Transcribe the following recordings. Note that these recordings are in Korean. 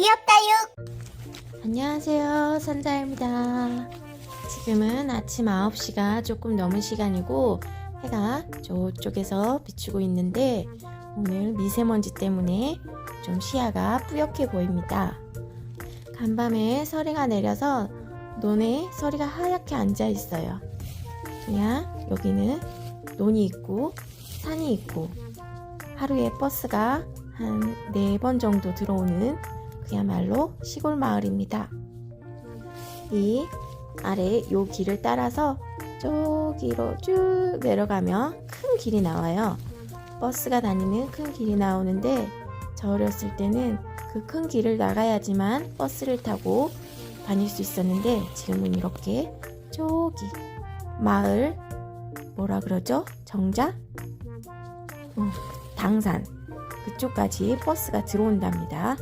귀엽다육. 안녕하세요. 선자입니다. 지금은 아침 9시가 조금 넘은 시간이고 해가 저쪽에서 비추고 있는데 오늘 미세먼지 때문에 좀 시야가 뿌옇게 보입니다. 간밤에 서리가 내려서 논에 서리가 하얗게 앉아 있어요. 그냥 여기는 논이 있고 산이 있고 하루에 버스가 한 네 번 정도 들어오는 그야말로 시골 마을입니다. 이 아래 요 길을 따라서 저기로 쭉 내려가면 큰 길이 나와요. 버스가 다니는 큰 길이 나오는데 저 어렸을 때는 그 큰 길을 나가야지만 버스를 타고 다닐 수 있었는데 지금은 이렇게 저기 마을 뭐라 그러죠? 정자? 어, 당산 그쪽까지 버스가 들어온답니다.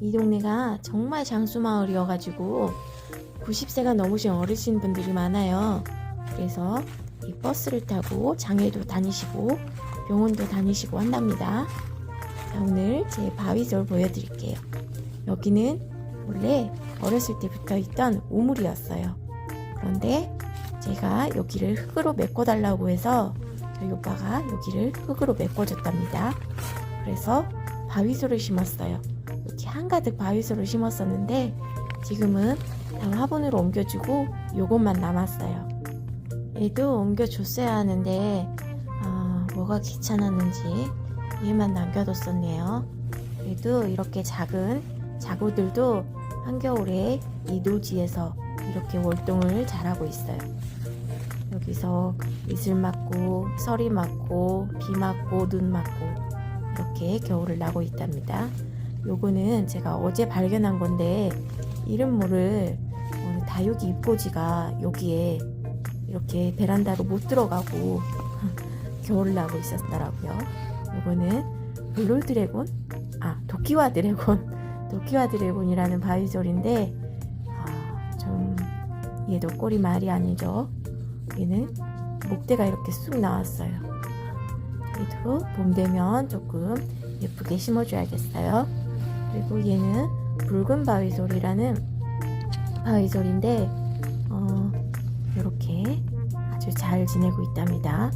이 동네가 정말 장수마을이어가지고 90세가 넘으신 어르신 분들이 많아요. 그래서 이 버스를 타고 장애도 다니시고 병원도 다니시고 한답니다. 자, 오늘 제 바위절 보여드릴게요. 여기는 원래 어렸을 때부터 있던 우물이었어요. 그런데 제가 여기를 흙으로 메꿔달라고 해서 저희 오빠가 여기를 흙으로 메꿔줬답니다. 그래서 바위솔을 심었어요. 한가득 바위솔을 심었었는데 지금은 다 화분으로 옮겨주고 요것만 남았어요. 얘도 옮겨줬어야 하는데 아, 뭐가 귀찮았는지 얘만 남겨뒀었네요. 그래도 이렇게 작은 자구들도 한겨울에 이 노지에서 이렇게 월동을 잘하고 있어요. 여기서 이슬 맞고 서리 맞고 비 맞고 눈 맞고 이렇게 겨울을 나고 있답니다. 요거는 제가 어제 발견한 건데 이름 모를 어, 다육이 잎꽂이가 여기에 이렇게 베란다로 못 들어가고 겨울을 나고 있었더라고요. 요거는 블루 드래곤? 아 도끼와 드래곤 도끼와 드래곤이라는 바위솔인데 아, 좀 얘도 꼬리 말이 아니죠. 얘는 목대가 이렇게 쑥 나왔어요. 얘도 봄 되면 조금 예쁘게 심어줘야겠어요. 그리고 얘는 붉은 바위솔이라는 바위솔인데 어, 이렇게 아주 잘 지내고 있답니다.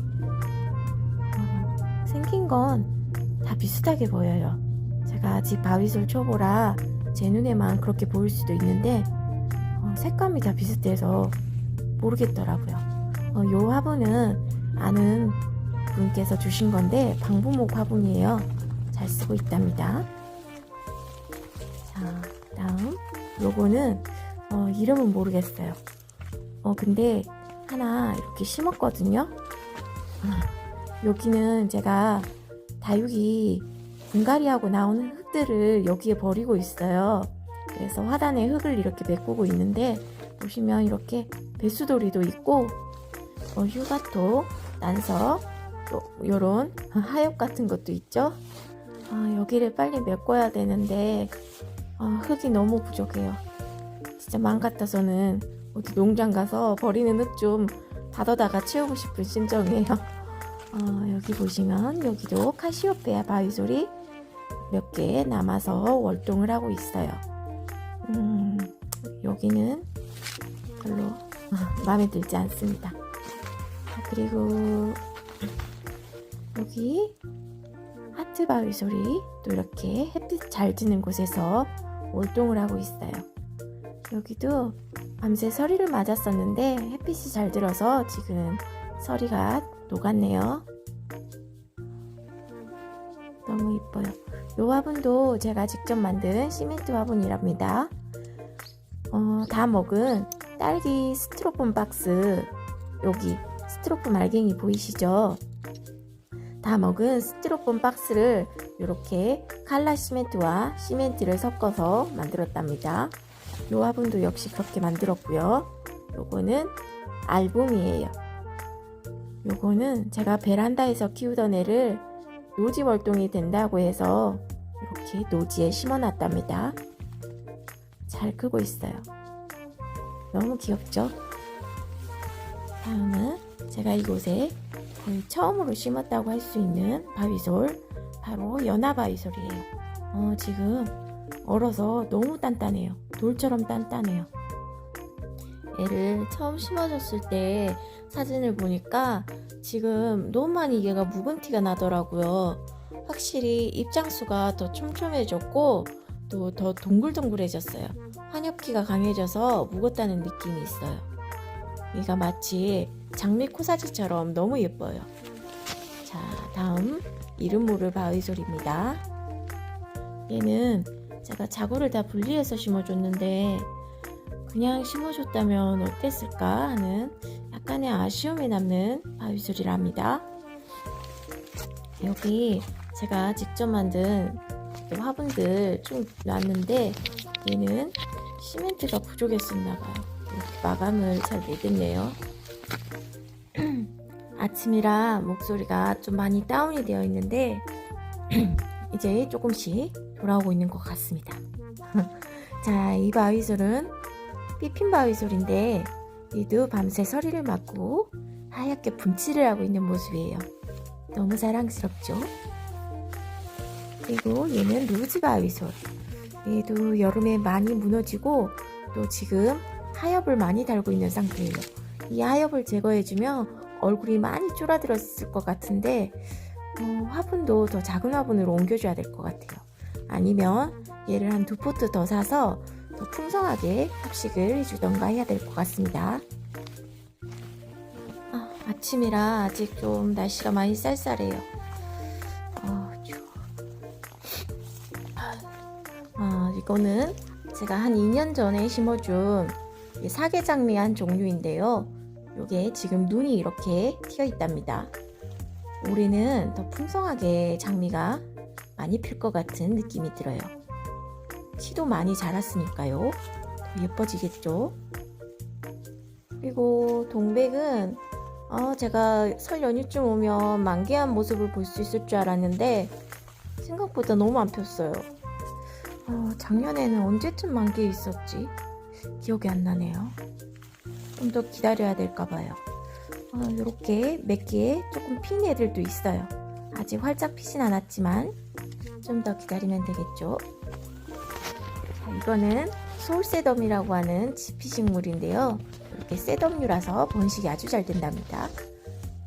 어, 생긴 건 다 비슷하게 보여요. 제가 아직 바위솔 초보라 제 눈에만 그렇게 보일 수도 있는데 어, 색감이 다 비슷해서 모르겠더라고요. 어, 요 화분은 아는 분께서 주신 건데 방부목 화분이에요. 잘 쓰고 있답니다. 요거는 어, 이름은 모르겠어요. 어, 근데 하나 이렇게 심었거든요. 아, 여기는 제가 다육이 분갈이하고 나오는 흙들을 여기에 버리고 있어요. 그래서 화단에 흙을 이렇게 메꾸고 있는데 보시면 이렇게 배수돌이도 있고 어, 휴가토, 난석, 또 요런 하엽 같은 것도 있죠. 아, 여기를 빨리 메꿔야 되는데 아, 흙이 너무 부족해요. 진짜 마음 같아서는 어디 농장 가서 버리는 흙 좀 받아다가 채우고 싶은 심정이에요. 어, 여기 보시면 여기도 카시오페아 바위솔이 몇 개 남아서 월동을 하고 있어요. 음, 여기는 별로 마음에 들지 않습니다. 아, 그리고 여기 하트 바위솔이 또 이렇게 햇빛 잘 드는 곳에서 월동을 하고 있어요. 여기도 밤새 서리를 맞았었는데 햇빛이 잘 들어서 지금 서리가 녹았네요. 너무 이뻐요. 요 화분도 제가 직접 만든 시멘트 화분이랍니다. 어, 다 먹은 딸기 스티로폼 박스 여기 스티로폼 알갱이 보이시죠? 다 먹은 스티로폼 박스를 이렇게 칼라 시멘트와 시멘트를 섞어서 만들었답니다. 요 화분도 역시 그렇게 만들었고요. 요거는 알붐이에요. 요거는 제가 베란다에서 키우던 애를 노지 월동이 된다고 해서 이렇게 노지에 심어놨답니다. 잘 크고 있어요. 너무 귀엽죠? 다음은 제가 이곳에 거의 처음으로 심었다고 할 수 있는 바위솔 바로 연화 바위솔이에요. 어, 지금 얼어서 너무 단단해요. 돌처럼 단단해요. 얘를 처음 심어줬을 때 사진을 보니까 지금 너무 많이 얘가 묵은 티가 나더라고요. 확실히 입장수가 더 촘촘해졌고 또 더 동글동글해졌어요. 환엽기가 강해져서 묵었다는 느낌이 있어요. 얘가 마치 장미 코사지처럼 너무 예뻐요. 자, 다음 이름 모를 바위솔입니다. 얘는 제가 자구를 다 분리해서 심어줬는데 그냥 심어줬다면 어땠을까 하는 약간의 아쉬움이 남는 바위솔이랍니다. 여기 제가 직접 만든 그 화분들 좀 놨는데 얘는 시멘트가 부족했었나봐요. 마감을 잘 내겠네요. 아침이라 목소리가 좀 많이 다운이 되어 있는데 이제 조금씩 돌아오고 있는 것 같습니다. 자, 이 바위솔은 삐핀 바위솔인데 얘도 밤새 서리를 맞고 하얗게 분칠을 하고 있는 모습이에요. 너무 자랑스럽죠? 그리고 얘는 루즈 바위솔. 얘도 여름에 많이 무너지고 또 지금 하엽을 많이 달고 있는 상태예요. 이 하엽을 제거해주면 얼굴이 많이 쪼라들었을 것 같은데 어, 화분도 더 작은 화분으로 옮겨줘야 될 것 같아요. 아니면 얘를 한 두 포트 더 사서 더 풍성하게 합식을 해주던가 해야 될 것 같습니다. 아, 아침이라 아직 좀 날씨가 많이 쌀쌀해요. 어, 추워. 아, 이거는 제가 한 2년 전에 심어준 이 사계장미 한 종류인데요. 요게 지금 눈이 이렇게 튀어 있답니다. 올해는 더 풍성하게 장미가 많이 필 것 같은 느낌이 들어요. 키도 많이 자랐으니까요. 더 예뻐지겠죠? 그리고 동백은 어, 제가 설 연휴쯤 오면 만개한 모습을 볼 수 있을 줄 알았는데 생각보다 너무 안 폈어요. 어, 작년에는 언제쯤 만개 있었지? 기억이 안 나네요. 좀 더 기다려야 될까 봐요. 어, 이렇게 몇 개의 조금 핀 애들도 있어요. 아직 활짝 피진 않았지만 좀 더 기다리면 되겠죠. 자, 이거는 소울세덤이라고 하는 지피식물인데요. 이렇게 셋덤류라서 번식이 아주 잘 된답니다.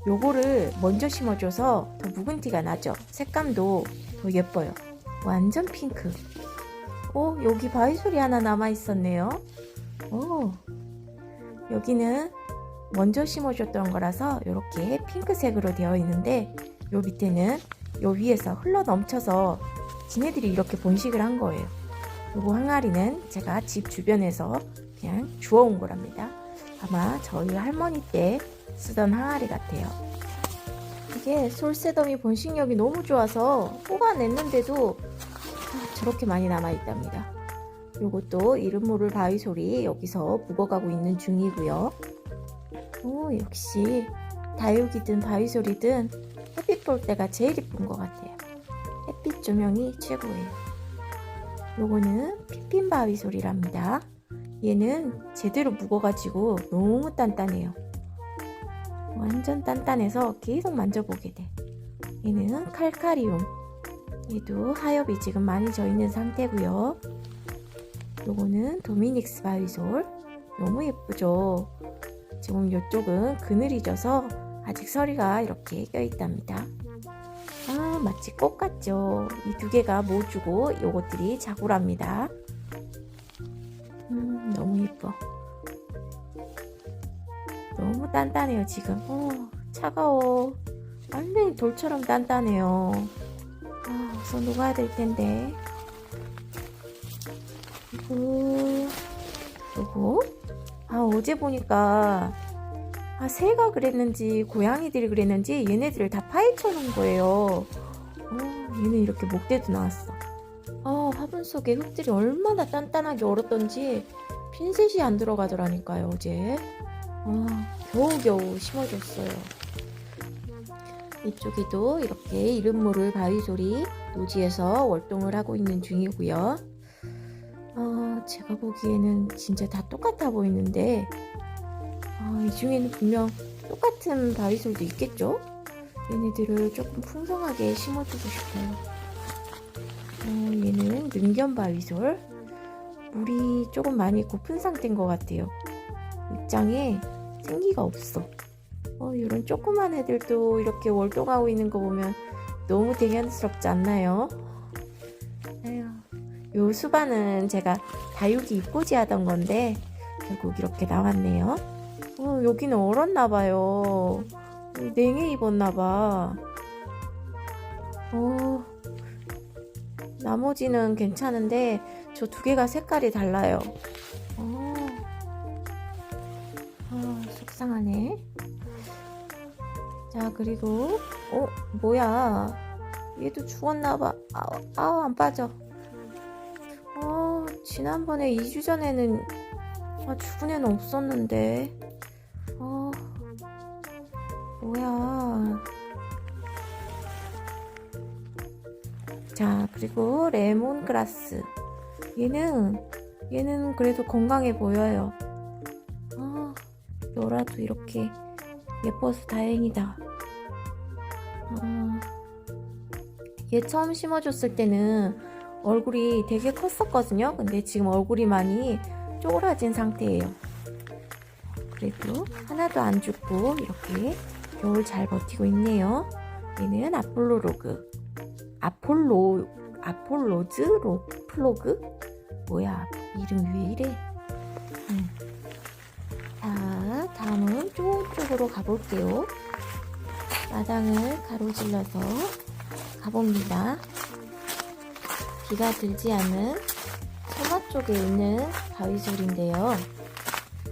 요거를 먼저 심어줘서 더 묵은 티가 나죠. 색감도 더 예뻐요. 완전 핑크. 오, 여기 바위소리 하나 남아 있었네요. 오, 여기는 먼저 심어줬던 거라서 이렇게 핑크색으로 되어 있는데 요 밑에는 요 위에서 흘러 넘쳐서 지네들이 이렇게 번식을 한 거예요. 요거 항아리는 제가 집 주변에서 그냥 주워온 거랍니다. 아마 저희 할머니 때 쓰던 항아리 같아요. 이게 솔세덤이 번식력이 너무 좋아서 뽑아냈는데도 저렇게 많이 남아있답니다. 요것도 이름 모를 바위솔이 여기서 묵어가고 있는 중이고요. 오, 역시 다육이든 바위솔이든 햇빛 볼 때가 제일 이쁜 것 같아요. 햇빛 조명이 최고예요. 요거는 피핀 바위솔이랍니다. 얘는 제대로 묵어가지고 너무 단단해요. 완전 단단해서 계속 만져보게 돼. 얘는 칼카리움. 얘도 하엽이 지금 많이 져 있는 상태고요. 요거는 도미닉스 바위솔. 너무 예쁘죠? 지금 이쪽은 그늘이 져서 아직 서리가 이렇게 껴있답니다. 아, 마치 꽃 같죠? 이 두 개가 모주고 요것들이 자구랍니다. 음, 너무 예뻐. 너무 단단해요, 지금. 어, 차가워. 완전히 돌처럼 단단해요. 아, 어서 녹아야 될 텐데. 그리고, 요거. 아, 어제 보니까, 아, 새가 그랬는지, 고양이들이 그랬는지, 얘네들을 다 파헤쳐 놓은 거예요. 어, 얘는 이렇게 목대도 나왔어. 아, 화분 속에 흙들이 얼마나 단단하게 얼었던지, 핀셋이 안 들어가더라니까요, 어제. 아, 겨우겨우 심어줬어요. 이쪽에도 이렇게 이름 모를 바위솔이 노지에서 월동을 하고 있는 중이고요. 아, 제가 보기에는 진짜 다 똑같아 보이는데, 아, 이 중에는 분명 똑같은 바위솔도 있겠죠? 얘네들을 조금 풍성하게 심어주고 싶어요. 어, 얘는 능견바위솔. 물이 조금 많이 고픈 상태인 것 같아요. 입장에 생기가 없어. 어, 이런 조그만 애들도 이렇게 월동하고 있는 거 보면 너무 대견스럽지 않나요? 에휴, 요 수반은 제가 다육이 입고지 하던 건데 결국 이렇게 나왔네요. 어, 여기는 얼었나봐요. 냉해 입었나봐. 어, 나머지는 괜찮은데 저 두 개가 색깔이 달라요. 어, 아, 속상하네. 자, 그리고, 어, 뭐야. 얘도 죽었나봐. 아우, 아우, 안 빠져. 어, 지난번에 2주 전에는, 아, 죽은 애는 없었는데. 어, 뭐야. 자, 그리고 레몬그라스. 얘는, 얘는 그래도 건강해 보여요. 아, 너라도 이렇게 예뻐서 다행이다. 어, 얘 처음 심어줬을 때는 얼굴이 되게 컸었거든요. 근데 지금 얼굴이 많이 쪼그라진 상태예요. 그래도 하나도 안 죽고 이렇게 겨울 잘 버티고 있네요. 얘는 아폴로로그. 아폴로, 아폴로즈 로, 플로그? 뭐야, 이름 왜 이래? 음. 자, 다음은 쪽쪽으로 가볼게요. 마당을 가로질러서 가봅니다. 비가 들지 않은 소마 쪽에 있는 바위솔인데요.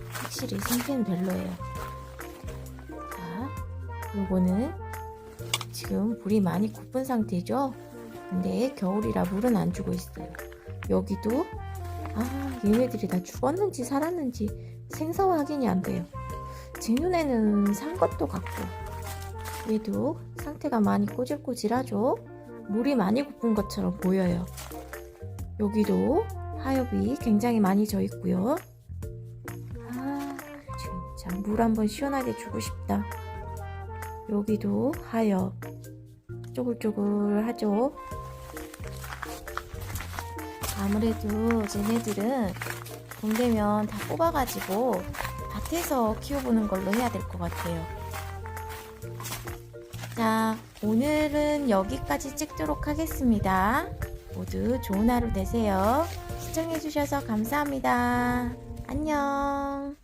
확실히 상태는 별로예요. 자, 요거는 지금 물이 많이 고픈 상태죠? 근데 겨울이라 물은 안 주고 있어요. 여기도 아 얘네들이 다 죽었는지 살았는지 생사와 확인이 안 돼요. 제 눈에는 산 것도 같고 얘도 상태가 많이 꼬질꼬질하죠. 물이 많이 고픈 것처럼 보여요. 여기도 하엽이 굉장히 많이 져 있고요. 아 진짜 물 한번 시원하게 주고 싶다. 여기도 하엽 쪼글쪼글하죠. 아무래도 쟤네들은 봄 되면 다 뽑아가지고 밭에서 키워보는 걸로 해야 될 것 같아요. 자, 오늘은 여기까지 찍도록 하겠습니다. 모두 좋은 하루 되세요. 시청해주셔서 감사합니다. 안녕.